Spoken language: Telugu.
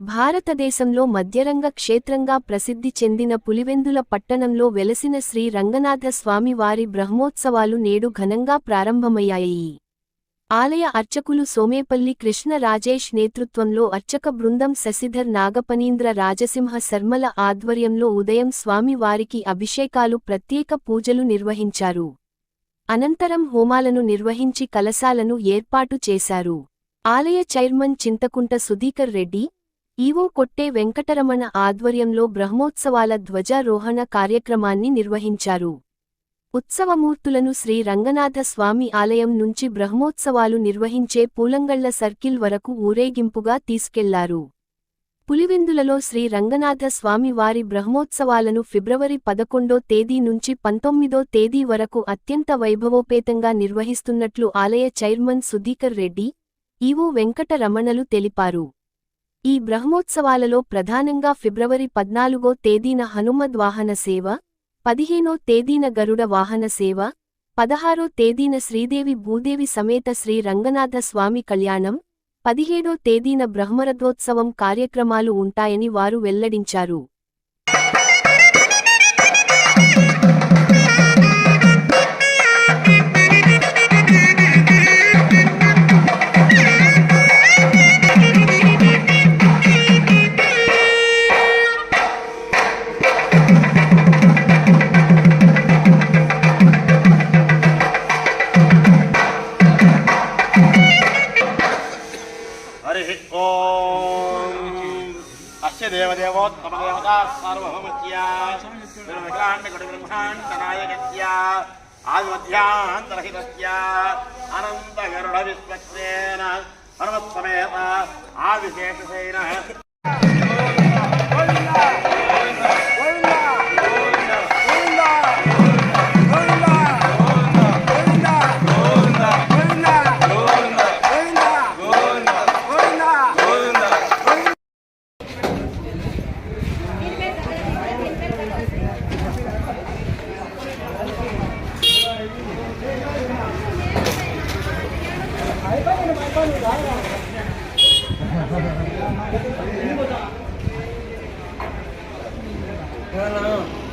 భారతదేశంలో మధ్యరంగ క్షేత్రంగా ప్రసిద్ధి చెందిన పులివెందుల పట్టణంలో వెలసిన శ్రీ రంగనాథ స్వామి వారి బ్రహ్మోత్సవాలు నేడు ఘనంగా ప్రారంభమయ్యాయి. ఆలయ అర్చకులు సోమేపల్లి కృష్ణ రాజేష్ నేతృత్వంలో అర్చక బృందం శశిధర్ నాగపనీంద్ర రాజసింహ శర్మల ఆధ్వర్యంలో ఉదయం స్వామి వారికి అభిషేకాలు ప్రత్యేక పూజలు నిర్వహించారు. అనంతరం హోమాలను నిర్వహించి కలశాలను ఏర్పాటు చేశారు. ఆలయ చైర్మన్ చింతకుంట సుధీకర్ రెడ్డి ఈవో కొట్టే వెంకటరమణ ఆధ్వర్యంలో బ్రహ్మోత్సవాల ధ్వజారోహణ కార్యక్రమాన్ని నిర్వహించారు. ఉత్సవమూర్తులను శ్రీ రంగనాథ స్వామి ఆలయం నుంచి బ్రహ్మోత్సవాలు నిర్వహించే పూలంగళ్ళ సర్కిల్ వరకు ఊరేగింపుగా తీసుకెళ్ళారు. పులివెందులలో శ్రీ రంగనాథ స్వామి వారి బ్రహ్మోత్సవాలను ఫిబ్రవరి పదకొండో తేదీ నుంచి పంతొమ్మిదో తేదీ వరకు అత్యంత వైభవోపేతంగా నిర్వహిస్తున్నట్లు ఆలయ చైర్మన్ సుధీకర్ రెడ్డి ఈవో వెంకటరమణలు తెలిపారు. ఈ బ్రహ్మోత్సవాలలో ప్రధానంగా ఫిబ్రవరి పద్నాలుగో తేదీన హనుమద్ వాహన సేవ పదిహేనో తేదీన గరుడ వాహన సేవ పదహారో తేదీన శ్రీదేవి భూదేవి సమేత శ్రీ రంగనాథ స్వామి కళ్యాణం పదిహేడో తేదీన బ్రహ్మరథోత్సవం కార్యక్రమాలు ఉంటాయని వారు వెల్లడించారు. अस्य देवदेवोत्तमदेवता सार्वभौमस्य ब्रह्माण्डकुटब्रह्माण्डनायकस्य आदिमध्यान्तरहितस्य अनन्तगरुडविश्वक्सेन हनुमत्समेत आविशेषसेनः Bueno, no.